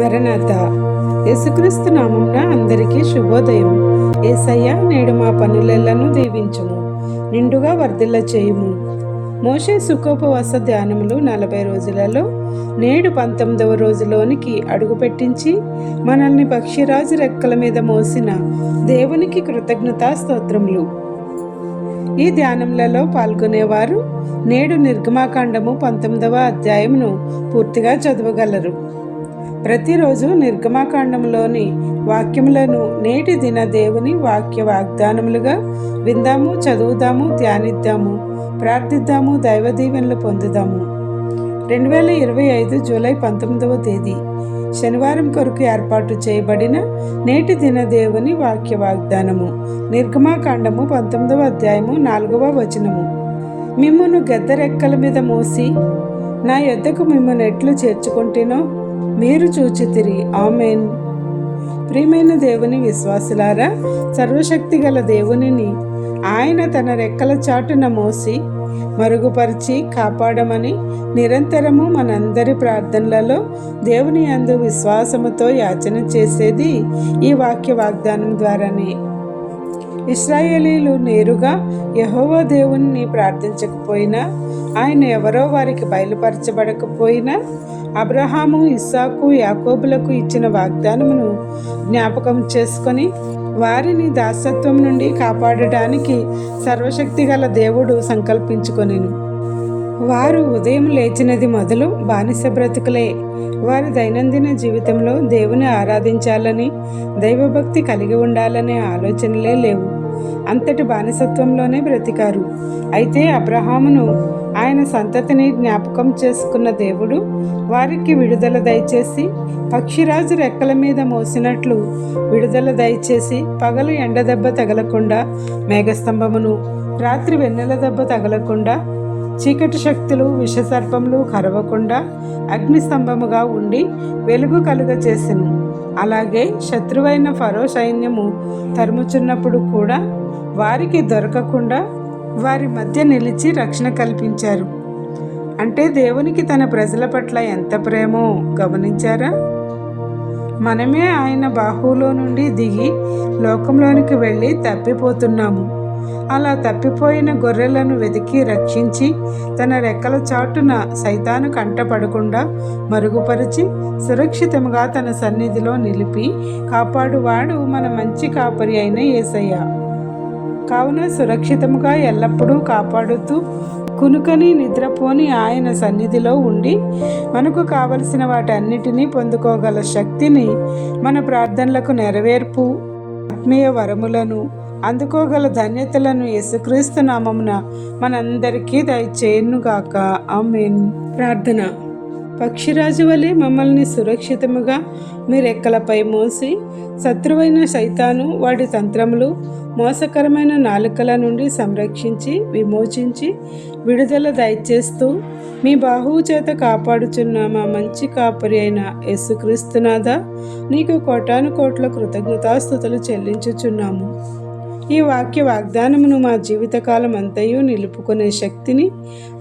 మరణాత యేసుక్రీస్తు నామంన అందరికీ శుభోదయం. ఏసయ్య నేడు మా పనులెల్లను దీవించుము నిండుగా వర్ధిల్ల చేయుము. మోషే సుఖోపవాస ధ్యానములు నలభై రోజులలో నేడు పంతొమ్మిదవ రోజులోనికి అడుగుపెట్టించి మనల్ని పక్షిరాజు రెక్కల మీద మోసిన దేవునికి కృతజ్ఞతా స్తోత్రములు. ఈ ధ్యానములలో పాల్గొనేవారు నేడు నిర్గమాకాండము పంతొమ్మిదవ అధ్యాయమును పూర్తిగా చదవగలరు. ప్రతిరోజు నిర్గమాకాండంలోని వాక్యములను నేటి దిన దేవుని వాక్య వాగ్దానములుగా విందాము చదువుదాము ధ్యానిద్దాము ప్రార్థిద్దాము దైవ దీవెనలు పొందుదాము. రెండు వేల ఇరవై ఐదు జూలై పంతొమ్మిదవ తేదీ. శనివారం కొరకు ఏర్పాటు చేయబడిన నేటి దిన దేవుని వాక్య వాగ్దానము. నిర్గమాకాండము పంతొమ్మిదవ అధ్యాయము నాలుగవ వచనము. మిమ్మును గద్దరెక్కల మీద మోసి నా యొద్దకు మిమ్మల్ని ఎట్లు చేర్చుకుంటేనో మీరు చూచితిరి ఆమెన్. ప్రియమైన దేవుని విశ్వాసులారా సర్వశక్తి గల దేవునిని ఆయన తన రెక్కల చాటున మోసి మరుగుపరిచి కాపాడమని నిరంతరము మనందరి ప్రార్థనలలో దేవుని అందు విశ్వాసముతో యాచన చేసేది ఈ వాక్య వాగ్దానం ద్వారానే. ఇస్రాయేలీలు నేరుగా యహోవా దేవుణ్ణి ప్రార్థించకపోయినా ఆయన ఎవరో వారికి బయలుపరచబడకపోయినా అబ్రహాము ఇస్సాకు యాకోబులకు ఇచ్చిన వాగ్దానమును జ్ఞాపకం చేసుకొని వారిని దాసత్వం నుండి కాపాడటానికి సర్వశక్తి గల దేవుడు సంకల్పించుకొనిను. వారు ఉదయం లేచినది మొదలు బానిస బ్రతుకులే. వారి దైనందిన జీవితంలో దేవుని ఆరాధించాలని దైవభక్తి కలిగి ఉండాలనే ఆలోచనలే లేవు. అంతటి బానిసత్వంలోనే బ్రతికారు. అయితే అబ్రహామును ఆయన సంతతిని జ్ఞాపకం చేసుకున్న దేవుడు వారికి విడుదల దయచేసి పక్షిరాజు రెక్కల మీద మోసినట్లు విడుదల దయచేసి పగలు ఎండ దెబ్బ తగలకుండా మేఘస్తంభమును రాత్రి వెన్నెల దెబ్బ తగలకుండా చీకటి శక్తులు విషసర్పములు కరవకుండా అగ్నిస్తంభముగా ఉండి వెలుగు కలుగ చేసెను అలాగే శత్రువైన ఫరో సైన్యము తరుముచున్నప్పుడు కూడా వారికి దొరకకుండా వారి మధ్య నిలిచి రక్షణ కల్పించారు. అంటే దేవునికి తన ప్రజల పట్ల ఎంత ప్రేమో గమనించారా? మనమే ఆయన బాహువులో నుండి దిగి లోకంలోనికి వెళ్ళి తప్పిపోతున్నాము. అలా తప్పిపోయిన గొర్రెలను వెతికి రక్షించి తన రెక్కల చాటున సైతాను కంటపడకుండా మరుగుపరిచి సురక్షితముగా తన సన్నిధిలో నిలిపి కాపాడువాడు మన మంచి కాపరి అయిన ఏసయ్య. కావున సురక్షితముగా ఎల్లప్పుడూ కాపాడుతూ కునుకని నిద్రపోని ఆయన సన్నిధిలో ఉండి మనకు కావలసిన వాటన్నిటినీ పొందుకోగల శక్తిని మన ప్రార్థనలకు నెరవేర్పు ఆత్మీయ వరములను అందుకోగల ధన్యతలను యేసుక్రీస్తు నామమున మనందరికీ దయచేయునుగాక. ఆమెన్. ప్రార్థన. పక్షిరాజు వలె మమ్మల్ని సురక్షితముగా మీ రెక్కలపై మోసి శత్రువైన సైతాను వాడి తంత్రములు మోసకరమైన నాలుకల నుండి సంరక్షించి విమోచించి విడుదల దయచేస్తూ మీ బాహువు చేత కాపాడుచున్న మా మంచి కాపరి అయిన యేసుక్రీస్తునాథ నీకు కోటాను కోట్ల కృతజ్ఞతాస్థుతులు చెల్లించుచున్నాము. ఈ వాక్య వాగ్దానమును మా జీవితకాలం అంతయు నిలుపుకునే శక్తిని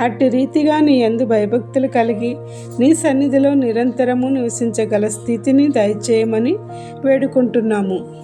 అట్టి రీతిగా నీ ఎందు భయభక్తులు కలిగి నీ సన్నిధిలో నిరంతరము నివసించగల స్థితిని దయచేయమని వేడుకుంటున్నాము.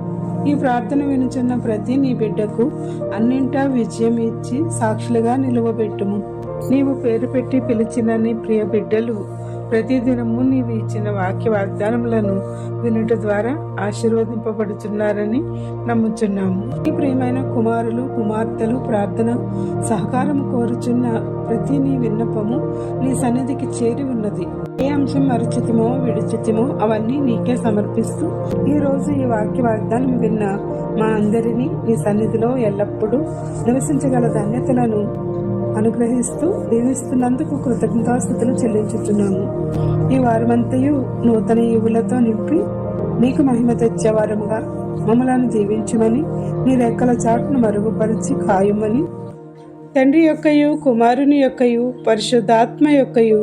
ఈ ప్రార్థన వినుచున్న ప్రతి నీ బిడ్డకు అన్నింటా విజయం ఇచ్చి సాక్షులుగా నిలువబెట్టుము. నీవు పేరు పెట్టి పిలిచిన నీ ప్రియ బిడ్డలు ప్రతిదినము నీవు ఇచ్చిన వాక్య వాగ్దానములను వినుట ద్వారా ఆశీర్వదింపబడుతున్నారని నమ్ముచున్నాము. ఈ ప్రియమైన కుమారులు కుమార్తెలు ప్రార్థన సహకారం కోరుచున్న ప్రతి నీ విన్నపము నీ సన్నిధికి చేరి ఉన్నది. ఏ అంశం మరచితమో విడిచితమో అవన్నీ నీకే సమర్పిస్తూ ఈ రోజు ఈ వాక్య వాగ్దానం విన్న మా అందరినీ నీ సన్నిధిలో ఎల్లప్పుడూ నివసించగల ధన్యతలను అనుగ్రహిస్తూ దీవిస్తున్నందుకు కృతజ్ఞతాస్థుతులు చెల్లించుతున్నాము ఈ వారమంతయు నూతన ఈవులతో నింపి మీకు మహిమ తెచ్చేవారముగా మమ్మలను దీవించమని నీ రెక్కల చాటును మరుగుపరిచి ఖాయమని తండ్రి యొక్కయు కుమారుని యొక్కయు పరిశుద్ధాత్మ యొక్కయు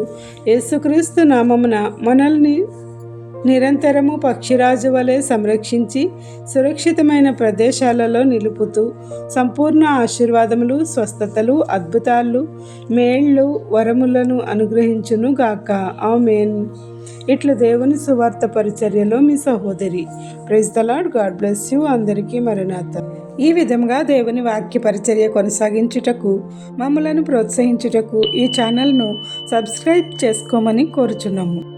యేసుక్రీస్తు నామమున మనల్ని నిరంతరము పక్షిరాజు వలె సంరక్షించి సురక్షితమైన ప్రదేశాలలో నిలుపుతూ సంపూర్ణ ఆశీర్వాదములు స్వస్థతలు అద్భుతాలు మేళ్ళు వరములను అనుగ్రహించును గాక. ఆమెన్. ఇట్లు దేవుని సువార్త పరిచర్యలో మీ సహోదరి. Praise the lord god bless you అందరికీ మరణాత ఈ విధంగా దేవుని వాక్య పరిచర్య కొనసాగించుటకు మమ్మలను ప్రోత్సహించుటకు ఈ ఛానల్ను సబ్స్క్రైబ్ చేసుకోమని కోరుచున్నాము.